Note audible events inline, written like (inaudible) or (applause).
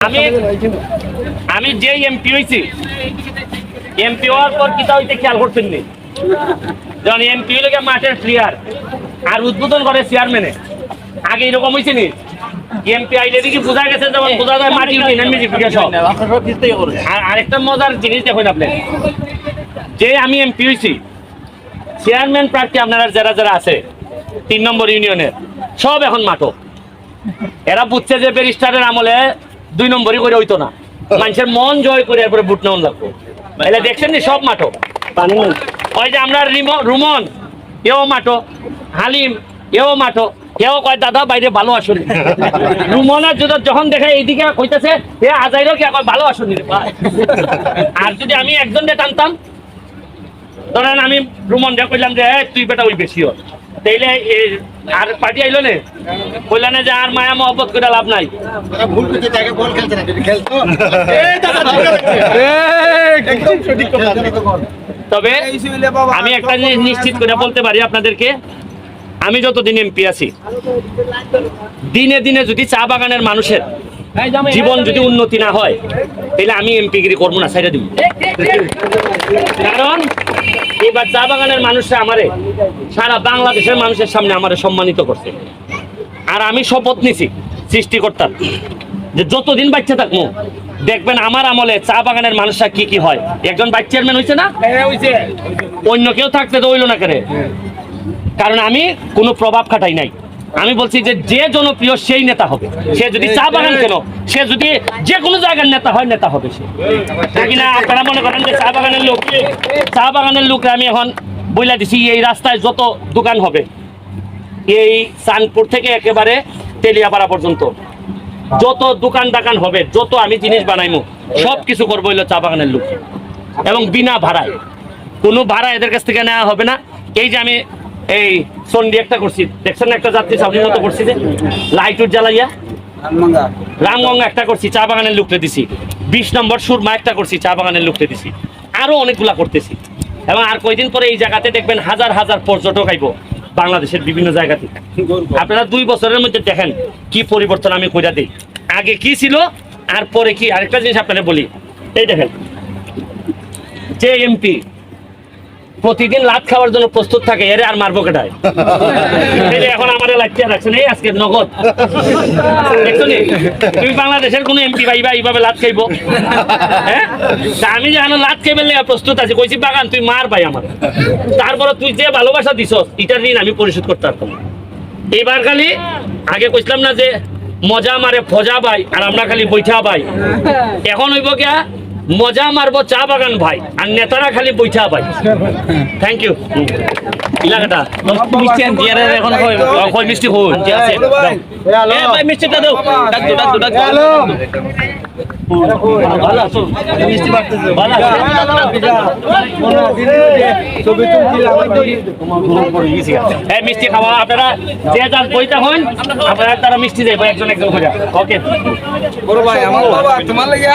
আমি আমি যে এমপি হয়েছি এমপি হওয়ার পর কিতা হইতে খেয়াল করছেন নি? যখন এমপি হইলে মাঠের প্লেয়ার আর উদ্বোধন করে চেয়ারম্যানে আগে এরকম হয়েছে নি? এমপি আইলে দেখি বোঝা গেছে যেমন বোঝা যায় মাটি উঠে নেমে সব আর আরেকটা মজার জিনিস দেখুন আপনি। যে আমি এমপি হয়েছি চেয়ারম্যান প্রার্থী আপনারা যারা যারা আছে তিন নম্বর ইউনিয়নের সব এখন মাঠক এরা বুঝছে যে ব্যারিস্টারের আমলে দুই নম্বরই করে হইতো না। মানুষের মন জয় করে এরপরে বুট নেওয়ান লাগতো এলে দেখছেন নি সব মাঠো। ওই যে আমরা রুমন এও মাঠো। হালিম এও মাঠো। কেউ কয় দাদা বাইরে ভালো আসুন। (laughs) রুমনের যদি যখন দেখে এইদিকে কইতেছে এ আজাইরও কে কয় ভালো আসুন রে ভাই। (laughs) আর যদি আমি একজন টানতাম ধরেন আমি রুমন দিয়ে কইলাম যে "এই, তুই বেটা ওই বেশি হয় তাইলে আর পার্টি আইলো নে? কইলা না যে আর মায়া মহব্বত করে লাভ নাই। ভুল তাকে বল খেলছে না খেলতো। (laughs) একদম সঠিক কথা। খেলছে তো বল। তবে আমি একটা জিনিস নিশ্চিত করে বলতে পারি আপনাদেরকে আমি যতদিন এমপি আছি দিনে দিনে যদি চা বাগানের মানুষের জীবন যদি উন্নতি না হয় তাহলে আমি এমপিগিরি করব না সাইডে দিব। কারণ এবার চা বাগানের মানুষরা আমারে সারা বাংলাদেশের মানুষের সামনে আমারে সম্মানিত করছে। আর আমি শপথ নিছি সৃষ্টিকর্তার যে যতদিন বাচ্চা থাকব দেখবেন আমার আমলে চা বাগানের মানুষরা কি কি হয়। একজন বাইক চেয়ারম্যান হয়েছে না? অন্য কেউ থাকতে তো হইল না কেন? কারণ আমি কোনো প্রভাব খাটাই নাই। আমি বলছি যে যে জনপ্রিয় সেই নেতা হবে। সে যদি চা বাগান কেন, সে যদি যে কোনো জায়গার নেতা হয়, নেতা হবে সে। আপনারা মনে করেন যে চা বাগানের লোক চা বাগানের লোকরা আমি এখন বইলা দিছি, এই রাস্তায় যত দোকান হবে, এই চাঁদপুর থেকে একেবারে তেলিয়াপাড়া পর্যন্ত, যত দোকান দাকান হবে, যত আমি জিনিস বানাইমু সব কিছু করব হইল চা বাগানের লোক। এবং বিনা ভাড়ায়। কোনো ভাড়া এদের কাছ থেকে নেওয়া হবে না। এই যে আমি এই সন্ডি একটা করছি। দেখছেন না একটা যাত্রী সামনের মতো করছি যে? লাইট উঠ জ্বালাইয়া। রামগঙ্গা। একটা করছি চা বাগানের লুকতে দিছি। বিশ নম্বর সুরমা একটা করছি চা বাগানের লুকতে দিছি। আরও অনেকগুলা করতেছি। এবং আর কয়দিন পরে এই জায়গাতে দেখবেন হাজার হাজার পর্যটক আইব বাংলাদেশের বিভিন্ন জায়গা থেকে আপনারা দুই বছরের মধ্যে দেখেন কি পরিবর্তন আমি কইরা দিই। আগে কি ছিল আর পরে কি? আরেকটা জিনিস আপনারা বলি। এই দেখেন যে এমপি প্রতিদিন লাত খাওয়ার জন্য প্রস্তুত থাকে, এরে আর মারবো কেটায় এখন আমাদের লাইটিয়া রাখছেন এই আজকে নগদ। দেখছ? তুমি বাংলাদেশের কোন এমপি ভাই ভাই এইভাবে লাত খাইবো? হ্যাঁ? আমি যেন লাত খাইবে প্রস্তুত আছি, কইছি, বাগান, তুই মার ভাই আমার। তারপরে তুই যে ভালোবাসা দিছ এটার ঋণ আমি পরিশোধ করতে পারতাম না। এইবার খালি আগে কইছিলাম না যে, মজা মারে ফজা ভাই, আর আমরা খালি বৈঠা ভাই। এখন হইব গিয়া মজা মারবো চা বাগান ভাই আর নেতারা খালি বৈঠা ভাই। থ্যাংক ইউ ইলাকাটা। মিষ্টি এখন মিষ্টি হই। মিষ্টিটা দাও। ডাক দাও দাও মিষ্টি খাওয়া আপনারা যে যার বইটা হন আপনারা তারা মিষ্টি দেয় একজন একজন খোঁজা ওকে। বড় ভাই আমার বাবা তোমার লাগিয়া